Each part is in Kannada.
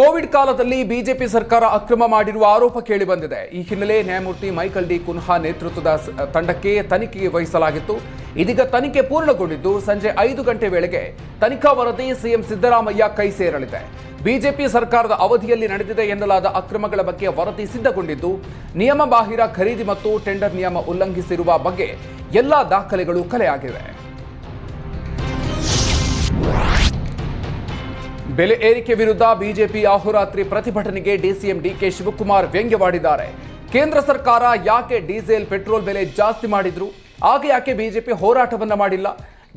ಕೋವಿಡ್ ಕಾಲದಲ್ಲಿ ಬಿಜೆಪಿ ಸರ್ಕಾರ ಅಕ್ರಮ ಮಾಡಿರುವ ಆರೋಪ ಕೇಳಿಬಂದಿದೆ ಈ ಹಿನ್ನೆಲೆ ನ್ಯಾಯಮೂರ್ತಿ ಮೈಕಲ್ ಡಿ ಕುನ್ಹಾ ನೇತೃತ್ವದ ತಂಡಕ್ಕೆ ತನಿಖೆಗೆ ವಹಿಸಲಾಗಿತ್ತು. ಇದೀಗ ತನಿಖೆ ಪೂರ್ಣಗೊಂಡಿದ್ದು ಸಂಜೆ ಐದು ಗಂಟೆ ವೇಳೆಗೆ ತನಿಖಾ ವರದಿ ಸಿಎಂ ಸಿದ್ದರಾಮಯ್ಯ ಕೈ ಸೇರಲಿದೆ. ಬಿಜೆಪಿ ಸರ್ಕಾರದ ಅವಧಿಯಲ್ಲಿ ನಡೆದಿದೆ ಎನ್ನಲಾದ ಅಕ್ರಮಗಳ ಬಗ್ಗೆ ವರದಿ ಸಿದ್ಧಗೊಂಡಿದ್ದು, ನಿಯಮ ಬಾಹಿರ ಖರೀದಿ ಮತ್ತು ಟೆಂಡರ್ ನಿಯಮ ಉಲ್ಲಂಘಿಸಿರುವ ಬಗ್ಗೆ ಎಲ್ಲಾ ದಾಖಲೆಗಳು ಕಲೆಯಾಗಿವೆ. ಬೆಲೆ ಏರಿಕೆ ವಿರುದ್ಧ ಬಿಜೆಪಿ ಅಹೋರಾತ್ರಿ ಪ್ರತಿಭಟನೆಗೆ ಡಿಸಿಎಂ ಡಿಕೆ ಶಿವಕುಮಾರ್ ವ್ಯಂಗ್ಯವಾಡಿದ್ದಾರೆ. ಕೇಂದ್ರ ಸರ್ಕಾರ ಯಾಕೆ ಡೀಸೆಲ್, ಪೆಟ್ರೋಲ್ ಬೆಲೆ ಜಾಸ್ತಿ ಮಾಡಿದ್ರು? ಆಗ ಯಾಕೆ ಬಿಜೆಪಿ ಹೋರಾಟವನ್ನ ಮಾಡಿಲ್ಲ?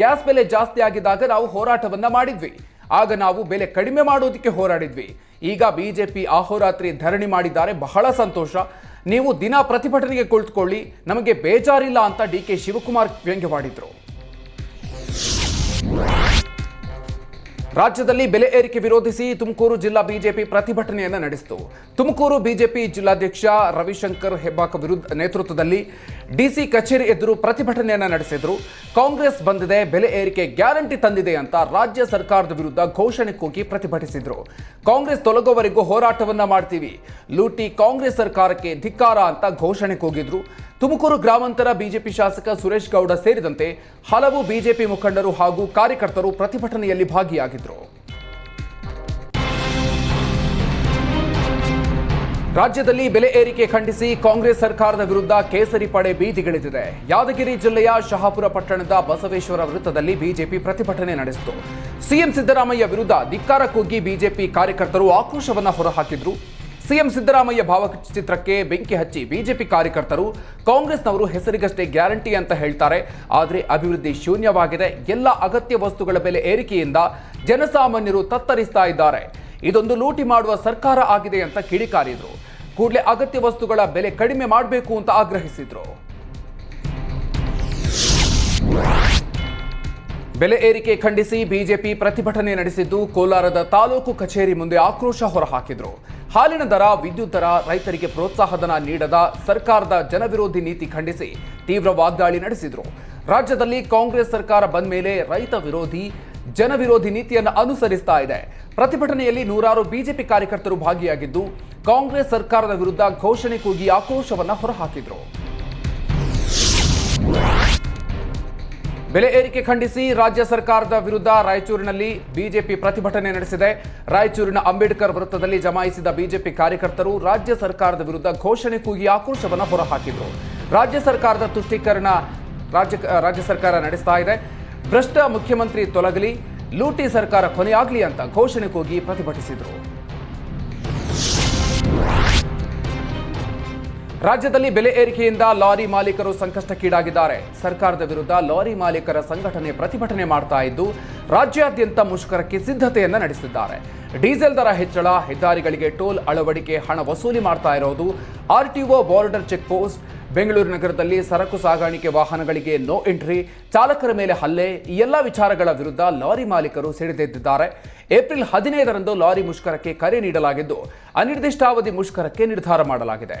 ಗ್ಯಾಸ್ ಬೆಲೆ ಜಾಸ್ತಿ ಆಗಿದ್ದಾಗ ನಾವು ಹೋರಾಟವನ್ನ ಮಾಡಿದ್ವಿ. ಆಗ ನಾವು ಬೆಲೆ ಕಡಿಮೆ ಮಾಡೋದಕ್ಕೆ ಹೋರಾಡಿದ್ವಿ. ಈಗ ಬಿಜೆಪಿ ಅಹೋರಾತ್ರಿ ಧರಣಿ ಮಾಡಿದ್ದಾರೆ, ಬಹಳ ಸಂತೋಷ. ನೀವು ದಿನ ಪ್ರತಿಭಟನೆಗೆ ಕುಳಿತುಕೊಳ್ಳಿ, ನಮಗೆ ಬೇಜಾರಿಲ್ಲ ಅಂತ ಡಿ ಕೆ ಶಿವಕುಮಾರ್ ವ್ಯಂಗ್ಯವಾಡಿದ್ರು. ರಾಜ್ಯದಲ್ಲಿ ಬೆಲೆ ಏರಿಕೆ ವಿರೋಧಿಸಿ ತುಮಕೂರು ಜಿಲ್ಲಾ ಬಿಜೆಪಿ ಪ್ರತಿಭಟನೆಯನ್ನು ನಡೆಸಿತು. ತುಮಕೂರು ಬಿಜೆಪಿ ಜಿಲ್ಲಾಧ್ಯಕ್ಷ ರವಿಶಂಕರ್ ಹೆಬ್ಬಾಕ ವಿರುದ್ಧ ನೇತೃತ್ವದಲ್ಲಿ ಡಿಸಿ ಕಚೇರಿ ಎದುರು ಪ್ರತಿಭಟನೆಯನ್ನು ನಡೆಸಿದ್ರು. ಕಾಂಗ್ರೆಸ್ ಬಂದಿದೆ, ಬೆಲೆ ಏರಿಕೆ ಗ್ಯಾರಂಟಿ ತಂದಿದೆ ಅಂತ ರಾಜ್ಯ ಸರ್ಕಾರದ ವಿರುದ್ಧ ಘೋಷಣೆ ಕೂಗಿ ಪ್ರತಿಭಟಿಸಿದ್ರು. ಕಾಂಗ್ರೆಸ್ ತೊಲಗುವವರೆಗೂ ಹೋರಾಟವನ್ನ ಮಾಡ್ತೀವಿ. ಲೂಟಿ ಕಾಂಗ್ರೆಸ್ ಸರ್ಕಾರಕ್ಕೆ ಧಿಕ್ಕಾರ ಅಂತ ಘೋಷಣೆ ಕೂಗಿದ್ರು. ತುಮಕೂರು ಗ್ರಾಮಾಂತರ ಬಿಜೆಪಿ ಶಾಸಕ ಸುರೇಶ್ ಗೌಡ ಸೇರಿದಂತೆ ಹಲವು ಬಿಜೆಪಿ ಮುಖಂಡರು ಹಾಗೂ ಕಾರ್ಯಕರ್ತರು ಪ್ರತಿಭಟನೆಯಲ್ಲಿ ಭಾಗಿಯಾಗಿದ್ದರು ರಾಜ್ಯದಲ್ಲಿ ಬೆಲೆ ಏರಿಕೆ ಖಂಡಿಸಿ ಕಾಂಗ್ರೆಸ್ ಸರ್ಕಾರದ ವಿರುದ್ಧ ಕೇಸರಿ ಪಡೆ ಬೀದಿಗಿಳಿದಿದೆ. ಯಾದಗಿರಿ ಜಿಲ್ಲೆಯ ಶಹಾಪುರ ಪಟ್ಟಣದ ಬಸವೇಶ್ವರ ವೃತ್ತದಲ್ಲಿ ಬಿಜೆಪಿ ಪ್ರತಿಭಟನೆ ನಡೆಸಿತು. ಸಿಎಂ ಸಿದ್ದರಾಮಯ್ಯ ವಿರುದ್ಧ ಧಿಕ್ಕಾರ ಕೂಗಿ ಬಿಜೆಪಿ ಕಾರ್ಯಕರ್ತರು ಆಕ್ರೋಶವನ್ನು ಹೊರಹಾಕಿದ್ರು. ಸಿಎಂ ಸಿದ್ದರಾಮಯ್ಯ ಭಾವಚಿತ್ರಕ್ಕೆ ಬೆಂಕಿ ಹಚ್ಚಿ ಬಿಜೆಪಿ ಕಾರ್ಯಕರ್ತರು ಕಾಂಗ್ರೆಸ್ನವರು ಹೆಸರಿಗಷ್ಟೇ ಗ್ಯಾರಂಟಿ ಅಂತ ಹೇಳ್ತಾರೆ. ಆದರೆ ಅಭಿವೃದ್ಧಿ ಶೂನ್ಯವಾಗಿದೆ. ಎಲ್ಲ ಅಗತ್ಯ ವಸ್ತುಗಳ ಬೆಲೆ ಏರಿಕೆಯಿಂದ ಜನಸಾಮಾನ್ಯರು ತತ್ತರಿಸ್ತಾ ಇದ್ದಾರೆ. ಇದೊಂದು ಲೂಟಿ ಮಾಡುವ ಸರ್ಕಾರ ಆಗಿದೆ ಅಂತ ಕಿಡಿಕಾರಿದ್ರು. ಕೂಡಲೇ ಅಗತ್ಯ ವಸ್ತುಗಳ ಬೆಲೆ ಕಡಿಮೆ ಮಾಡಬೇಕು ಅಂತ ಆಗ್ರಹಿಸಿದ್ರು. ಬೆಲೆ ಏರಿಕೆ ಖಂಡಿಸಿ ಬಿಜೆಪಿ ಪ್ರತಿಭಟನೆ ನಡೆಸಿದ್ದು ಕೋಲಾರದ ತಾಲೂಕು ಕಚೇರಿ ಮುಂದೆ ಆಕ್ರೋಶ ಹೊರಹಾಕಿದ್ರು. ಹಾಲಿನ ದರ, ವಿದ್ಯುತ್ ದರ ರೈತರಿಗೆ ಪ್ರೋತ್ಸಾಹಧನ ನೀಡದ ಸರ್ಕಾರದ ಜನವಿರೋಧಿ ನೀತಿ ಖಂಡಿಸಿ ತೀವ್ರ ವಾಗ್ದಾಳಿ ನಡೆಸಿದ್ರು. ರಾಜ್ಯದಲ್ಲಿ ಕಾಂಗ್ರೆಸ್ ಸರ್ಕಾರ ಬಂದ ಮೇಲೆ ರೈತ ವಿರೋಧಿ, ಜನವಿರೋಧಿ ನೀತಿಯನ್ನು ಅನುಸರಿಸ್ತಾ ಇದೆ. ಪ್ರತಿಭಟನೆಯಲ್ಲಿ ನೂರಾರು ಬಿಜೆಪಿ ಕಾರ್ಯಕರ್ತರು ಭಾಗಿಯಾಗಿದ್ದು, ಕಾಂಗ್ರೆಸ್ ಸರ್ಕಾರದ ವಿರುದ್ಧ ಘೋಷಣೆ ಕೂಗಿ ಆಕ್ರೋಶವನ್ನು ಹೊರಹಾಕಿದ್ರು. ಬೆಲೆ ಏರಿಕೆ ಖಂಡಿಸಿ ರಾಜ್ಯ ಸರ್ಕಾರದ ವಿರುದ್ಧ ರಾಯಚೂರಿನಲ್ಲಿ ಬಿಜೆಪಿ ಪ್ರತಿಭಟನೆ ನಡೆಸಿದೆ. ರಾಯಚೂರಿನ ಅಂಬೇಡ್ಕರ್ ವೃತ್ತದಲ್ಲಿ ಜಮಾಯಿಸಿದ ಬಿಜೆಪಿ ಕಾರ್ಯಕರ್ತರು ರಾಜ್ಯ ಸರ್ಕಾರದ ವಿರುದ್ಧ ಘೋಷಣೆ ಕೂಗಿ ಆಕ್ರೋಶವನ್ನು ಹೊರಹಾಕಿದರು. ರಾಜ್ಯ ಸರ್ಕಾರದ ತುಷ್ಟೀಕರಣ ರಾಜ್ಯ ರಾಜ್ಯ ಸರ್ಕಾರ ನಡೆಸ್ತಾ ಇದೆ. ಭ್ರಷ್ಟ ಮುಖ್ಯಮಂತ್ರಿ ತೊಲಗಲಿ, ಲೂಟಿ ಸರ್ಕಾರ ಕೊನೆಯಾಗಲಿ ಅಂತ ಘೋಷಣೆ ಕೂಗಿ ಪ್ರತಿಭಟಿಸಿದರು. ರಾಜ್ಯದಲ್ಲಿ ಬೆಲೆ ಏರಿಕೆಯಿಂದ ಲಾರಿ ಮಾಲೀಕರು ಸಂಕಷ್ಟಕ್ಕೀಡಾಗಿದ್ದಾರೆ. ಸರ್ಕಾರದ ವಿರುದ್ಧ ಲಾರಿ ಮಾಲೀಕರ ಸಂಘಟನೆ ಪ್ರತಿಭಟನೆ ಮಾಡ್ತಾ ಇದ್ದು, ರಾಜ್ಯಾದ್ಯಂತ ಮುಷ್ಕರಕ್ಕೆ ಸಿದ್ಧತೆಯನ್ನ ನಡೆಸಿದ್ದಾರೆ. ಡೀಸೆಲ್ ದರ ಹೆಚ್ಚಳ, ಹೆದ್ದಾರಿಗಳಿಗೆ ಟೋಲ್ ಅಳವಡಿಕೆ, ಹಣ ವಸೂಲಿ ಮಾಡ್ತಾ ಇರೋದು RTO border check post, Bengaluru ನಗರದಲ್ಲಿ ಸರಕು ಸಾಗಾಣಿಕೆ ವಾಹನಗಳಿಗೆ ನೋ ಎಂಟ್ರಿ, ಚಾಲಕರ ಮೇಲೆ ಹಲ್ಲೆ, ಈ ಎಲ್ಲ ವಿಚಾರಗಳ ವಿರುದ್ಧ ಲಾರಿ ಮಾಲೀಕರು ಸಿಡಿದೆದ್ದಿದ್ದಾರೆ ಏಪ್ರಿಲ್ ಹದಿನೈದರಂದು ಲಾರಿ ಮುಷ್ಕರಕ್ಕೆ ಕರೆ ನೀಡಲಾಗಿದ್ದು, ಅನಿರ್ದಿಷ್ಟಾವಧಿ ಮುಷ್ಕರಕ್ಕೆ ನಿರ್ಧಾರ ಮಾಡಲಾಗಿದೆ.